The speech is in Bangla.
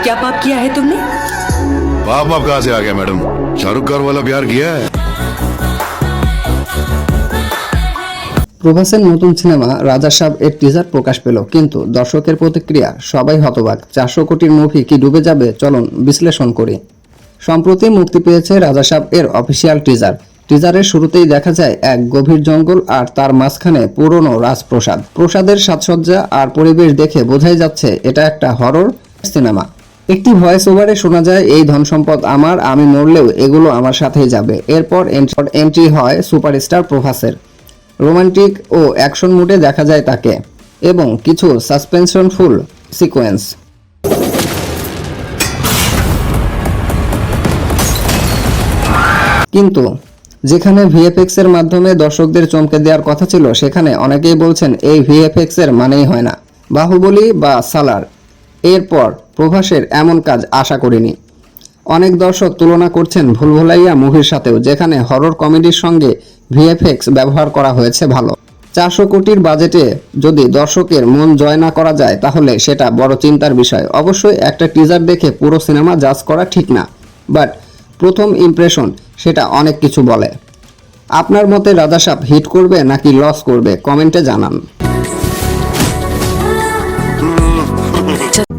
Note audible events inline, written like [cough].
क्या पाप किया है तुमने बाप बाप कहाँ से आ गया मैडम शाहरुख खान वाला प्यार किया है প্রভাসের নতুন সিনেমা রাজা সাহেব এর টিজার প্রকাশ পেল কিন্তু দর্শকের প্রতিক্রিয়া সবাই হতবাক চারশো কোটির মুভি কি ডুবে যাবে চলুন বিশ্লেষণ করি সম্প্রতি মুক্তি পেয়েছে রাজা সাহেব এর অফিসিয়াল টিজার টিজারের শুরুতেই দেখা যায় এক গভীর জঙ্গল আর তার মাঝখানে পুরনো রাজপ্রসাদ প্রসাদের সাজসজ্জা আর পরিবেশ দেখে বোঝাই যাচ্ছে এটা একটা হরর সিনেমা একটি ভয়েস ওভারে শোনা যায়, এই ধন সম্পদ আমার, আমি মরলেও এগুলো আমার সাথেই যাবে। এরপর এন্ট্রি হয় সুপারস্টার প্রভাসের। রোমান্টিক ও অ্যাকশন মুডে দেখা যায় তাকে, এবং কিছু সাসপেনশনফুল সিকোয়েন্স কিন্তু যেখানে ভিএফএক্স এর মাধ্যমে দর্শকদের চমকে দেওয়ার কথা ছিল, সেখানে অনেকেই বলছেন, এই ভিএফএক্স এর মানেই হয় না। বাহুবলী বা সালার। এরপর প্রভাসের এমন কাজ আশা করিনি। অনেক দর্শক তুলনা করছেন ভুলভুলাইয়া মুভির সাথেও যেখানে হরর কমেডির সঙ্গে ভিএফএক্স ব্যবহার করা হয়েছে ভালো। চারশো কোটির বাজেটে যদি দর্শকের মন জয় না করা যায় তাহলে সেটা বড় চিন্তার বিষয়। অবশ্যই একটা টিজার দেখে পুরো সিনেমা জাজ করা ঠিক না। বাট প্রথম ইমপ্রেশন সেটা অনেক কিছু বলে। আপনার মতে রাজাসাপ হিট করবে নাকি লস করবে? কমেন্টে জানান। [laughs] [laughs]